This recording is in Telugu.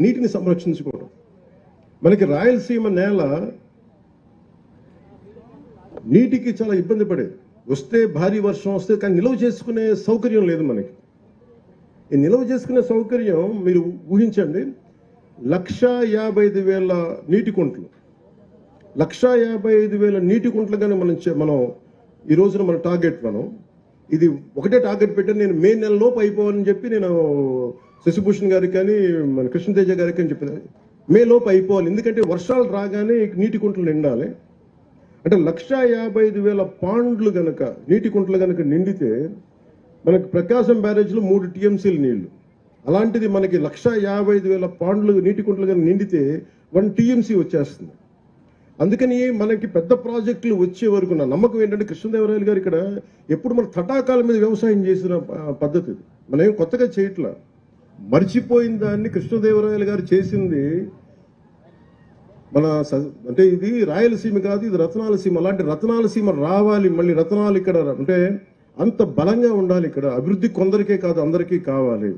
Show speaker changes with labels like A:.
A: నీటిని సంరక్షించుకోవడం మనకి రాయలసీమ నేల నీటికి చాలా ఇబ్బంది పడేది. వస్తే భారీ వర్షం వస్తే కానీ నిల్వ చేసుకునే సౌకర్యం లేదు మనకి. ఈ నిల్వ చేసుకునే సౌకర్యం మీరు ఊహించండి. లక్ష యాభై ఐదు వేల నీటి కుంట్లు. లక్ష యాభై ఐదు వేల నీటి కుంట్లు కానీ మనం మనం ఈ రోజున మన టార్గెట్ మనం. ఇది ఒకటే టార్గెట్ పెట్టాను. నేను మే నెలలోపు అయిపోవాలని చెప్పి నేను శశిభూషణ్ గారికి కానీ మన కృష్ణతేజ గారికి అని చెప్పిన మే లోపు అయిపోవాలి. ఎందుకంటే వర్షాలు రాగానే నీటి కుంటలు నిండాలి. అంటే లక్ష యాభై ఐదు వేల పాండ్లు గనక నీటి కుంటలు గనక నిండితే మనకి ప్రకాశం బ్యారేజ్లో మూడు టీఎంసీలు నీళ్ళు. అలాంటిది మనకి లక్ష యాభై ఐదు వేల పాండ్లు నీటి కుంటలు కనుక నిండితే వన్ టీఎంసీ వచ్చేస్తుంది. అందుకని మనకి పెద్ద ప్రాజెక్టులు వచ్చే వరకు నా నమ్మకం ఏంటంటే కృష్ణదేవరాయలు గారు ఇక్కడ ఎప్పుడు మన తటాకాల మీద వ్యవసాయం చేసిన పద్ధతి మనం ఏం కొత్తగా చేయట్లా. మర్చిపోయిన దాన్ని కృష్ణదేవరాయలు గారు చేసింది మన స- అంటే ఇది రాయలసీమ కాదు ఇది రత్నాలసీమ. అలాంటి రత్నాలసీమ రావాలి మళ్ళీ రత్నాలు ఇక్కడ అంటే అంత బలంగా ఉండాలి ఇక్కడ. అభివృద్ధి కొందరికే కాదు అందరికీ కావాలి.